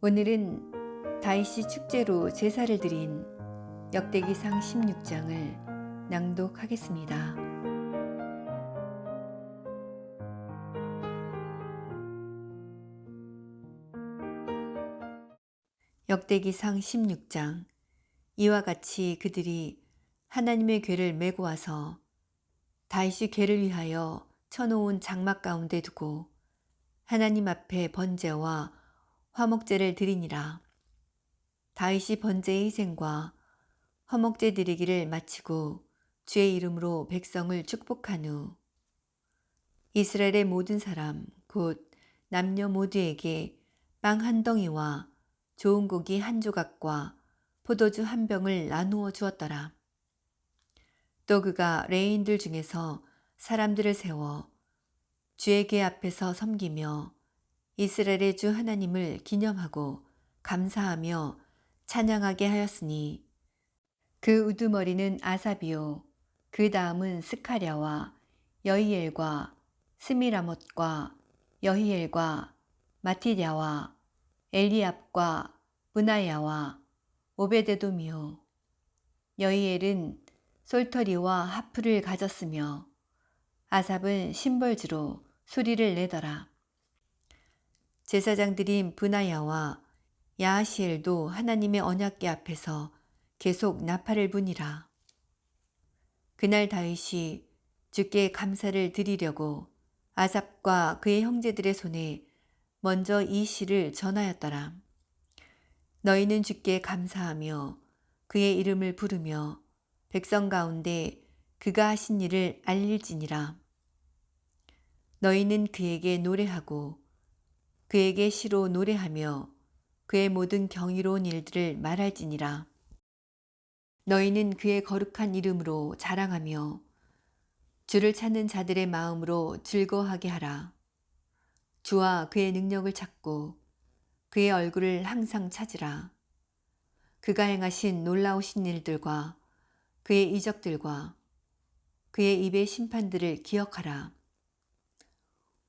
오늘은 다이시 축제로 제사를 드린 역대기상 16장을 낭독하겠습니다. 역대기상 16장 이와 같이 그들이 하나님의 궤를 메고 와서 다이시 궤를 위하여 쳐놓은 장막 가운데 두고 하나님 앞에 번제와 화목제를 드리니라. 다윗이 번제의 희생과 화목제 드리기를 마치고 주의 이름으로 백성을 축복한 후 이스라엘의 모든 사람 곧 남녀 모두에게 빵 한 덩이와 좋은 고기 한 조각과 포도주 한 병을 나누어 주었더라. 또 그가 레인들 중에서 사람들을 세워 궤 앞에서 섬기며 이스라엘의 주 하나님을 기념하고 감사하며 찬양하게 하였으니 그 우두머리는 아사비요 그 다음은 스카랴와 여히엘과 스미라못과 여히엘과 마티랴와 엘리압과 브나야와 오베데돔이요 여히엘은 솔터리와 하프를 가졌으며 아삽은 심벌주로 소리를 내더라. 제사장들인 브나야와 야하시엘도 하나님의 언약궤 앞에서 계속 나팔을 부니라. 그날 다윗이 주께 감사를 드리려고 아삽과 그의 형제들의 손에 먼저 이 시를 전하였더라. 너희는 주께 감사하며 그의 이름을 부르며 백성 가운데 그가 하신 일을 알릴지니라. 너희는 그에게 노래하고 그에게 시로 노래하며 그의 모든 경이로운 일들을 말할지니라. 너희는 그의 거룩한 이름으로 자랑하며 주를 찾는 자들의 마음으로 즐거워하게 하라. 주와 그의 능력을 찾고 그의 얼굴을 항상 찾으라. 그가 행하신 놀라우신 일들과 그의 이적들과 그의 입의 심판들을 기억하라.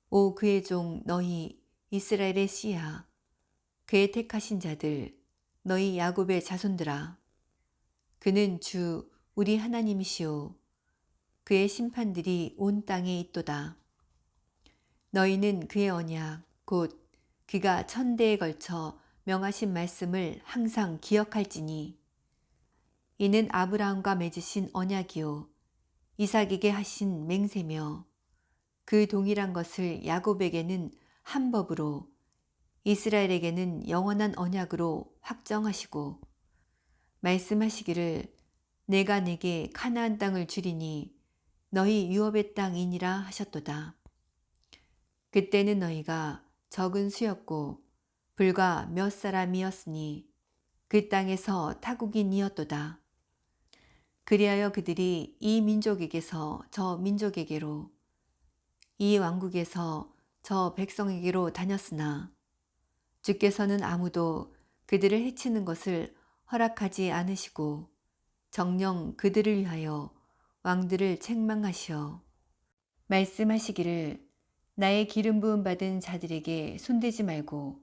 오 그의 종 너희 이스라엘의 씨야 그의 택하신 자들 너희 야곱의 자손들아. 그는 주 우리 하나님이시오. 그의 심판들이 온 땅에 있도다. 너희는 그의 언약 곧 그가 천대에 걸쳐 명하신 말씀을 항상 기억할지니. 이는 아브라함과 맺으신 언약이요. 이삭에게 하신 맹세며 그 동일한 것을 야곱에게는 한 법으로 이스라엘에게는 영원한 언약으로 확정하시고 말씀하시기를 내가 내게 카나안 땅을 주리니 너희 유업의 땅이니라 하셨도다. 그때는 너희가 적은 수였고 불과 몇 사람이었으니 그 땅에서 타국인이었도다. 그리하여 그들이 이 민족에게서 저 민족에게로 이 왕국에서 저 백성에게로 다녔으나 주께서는 아무도 그들을 해치는 것을 허락하지 않으시고 정령 그들을 위하여 왕들을 책망하시어 말씀하시기를 나의 기름 부음 받은 자들에게 손대지 말고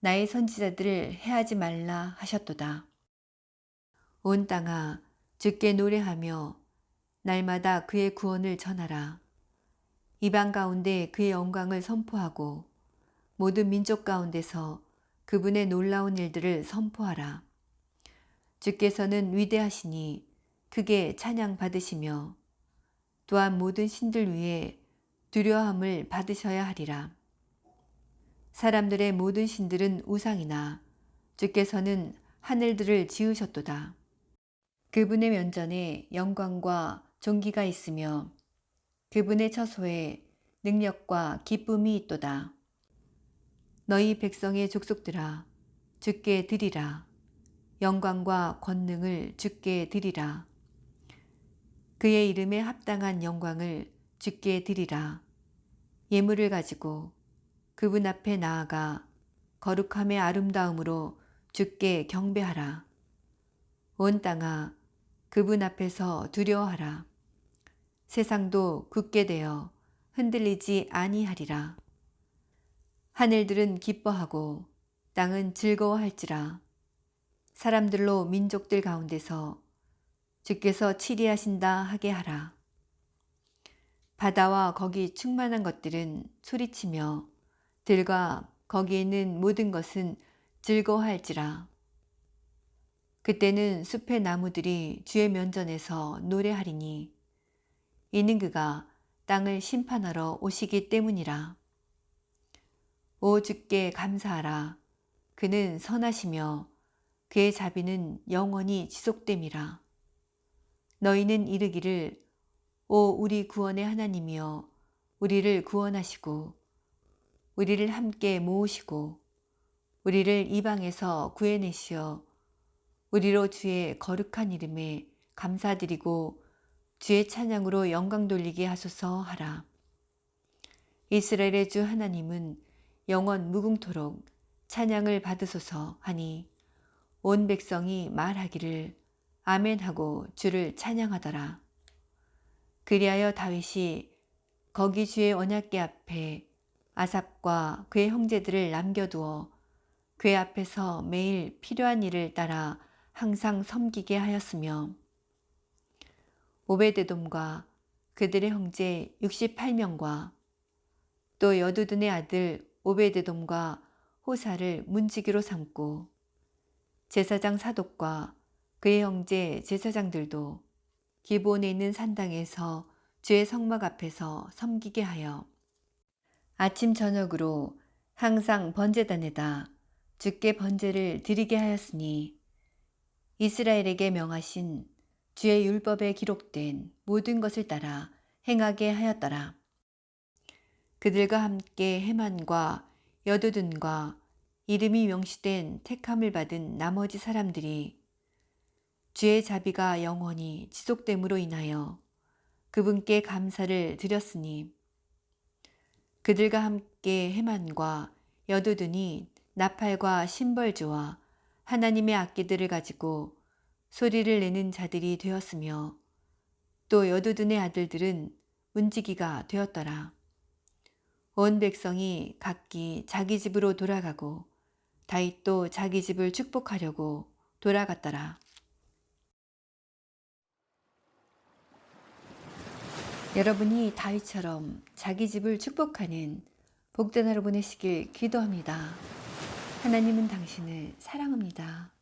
나의 선지자들을 해하지 말라 하셨도다. 온 땅아 주께 노래하며 날마다 그의 구원을 전하라. 이방 가운데 그의 영광을 선포하고 모든 민족 가운데서 그분의 놀라운 일들을 선포하라. 주께서는 위대하시니 크게 찬양 받으시며 또한 모든 신들 위에 두려움을 받으셔야 하리라. 사람들의 모든 신들은 우상이나 주께서는 하늘들을 지으셨도다. 그분의 면전에 영광과 존귀가 있으며 그분의 처소에 능력과 기쁨이 있도다. 너희 백성의 족속들아 주께 드리라. 영광과 권능을 주께 드리라. 그의 이름에 합당한 영광을 주께 드리라. 예물을 가지고 그분 앞에 나아가 거룩함의 아름다움으로 주께 경배하라. 온 땅아 그분 앞에서 두려워하라. 세상도 굳게 되어 흔들리지 아니하리라. 하늘들은 기뻐하고 땅은 즐거워할지라 사람들로 민족들 가운데서 주께서 치리하신다 하게 하라. 바다와 거기 충만한 것들은 소리치며 들과 거기에 있는 모든 것은 즐거워할지라. 그때는 숲의 나무들이 주의 면전에서 노래하리니 이는 그가 땅을 심판하러 오시기 때문이라. 오 주께 감사하라. 그는 선하시며 그의 자비는 영원히 지속됨이라. 너희는 이르기를 오 우리 구원의 하나님이여 우리를 구원하시고 우리를 함께 모으시고 우리를 이방에서 구해내시어 우리로 주의 거룩한 이름에 감사드리고 주의 찬양으로 영광 돌리게 하소서 하라. 이스라엘의 주 하나님은 영원 무궁토록 찬양을 받으소서 하니 온 백성이 말하기를 아멘 하고 주를 찬양하더라. 그리하여 다윗이 거기 주의 언약궤 앞에 아삽과 그의 형제들을 남겨두어 궤 앞에서 매일 필요한 일을 따라 항상 섬기게 하였으며 오베데돔과 그들의 형제 68명과 또 여두둔의 아들 오베데돔과 호사를 문지기로 삼고 제사장 사독과 그의 형제 제사장들도 기본에 있는 산당에서 주의 성막 앞에서 섬기게 하여 아침 저녁으로 항상 번제단에다 주께 번제를 드리게 하였으니 이스라엘에게 명하신 주의 율법에 기록된 모든 것을 따라 행하게 하였더라. 그들과 함께 해만과 여두둔과 이름이 명시된 택함을 받은 나머지 사람들이 주의 자비가 영원히 지속됨으로 인하여 그분께 감사를 드렸으니 그들과 함께 해만과 여두둔이 나팔과 심벌주와 하나님의 악기들을 가지고 소리를 내는 자들이 되었으며 또 여두둔의 아들들은 문지기가 되었더라. 온 백성이 각기 자기 집으로 돌아가고 다윗도 자기 집을 축복하려고 돌아갔더라. 여러분이 다윗처럼 자기 집을 축복하는 복된 하루 보내시길 기도합니다. 하나님은 당신을 사랑합니다.